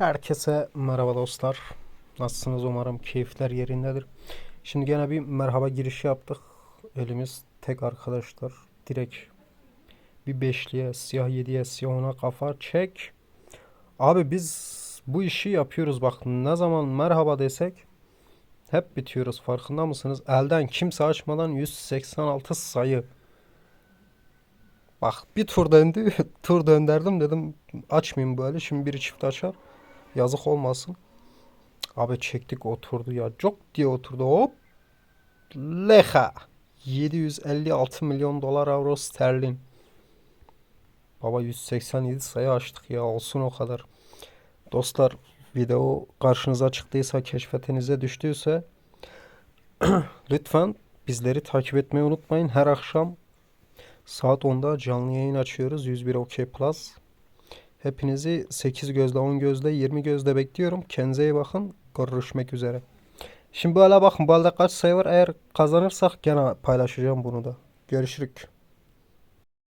Herkese merhaba dostlar. Nasılsınız? Umarım keyifler yerindedir. Şimdi gene bir merhaba girişi yaptık. Elimiz tek arkadaşlar. Direkt bir beşliye, siyah yediye, siyah ona kafa çek. Abi biz bu işi yapıyoruz. Bak ne zaman merhaba desek hep bitiyoruz. Farkında mısınız? Elden kimse açmadan 186 sayı. Bak bir tur döndü. Tur döndürdüm dedim açmayayım böyle. Şimdi biri çift açar. Yazık olmasın. Abi çektik oturdu ya. Çok diye oturdu. Hop. Leha. 756 milyon dolar avro sterlin. Baba 187 sayı açtık ya. Olsun o kadar. Dostlar video karşınıza çıktıysa keşfetinize düştüyse lütfen bizleri takip etmeyi unutmayın. Her akşam saat 10'da canlı yayın açıyoruz. 101 OK Plus. Hepinizi 8 gözle, 10 gözle, 20 gözle bekliyorum. Kendinize iyi bakın. Görüşmek üzere. Şimdi böyle bakın. Bu kaç sayı var? Eğer kazanırsak gene paylaşacağım bunu da. Görüşürük.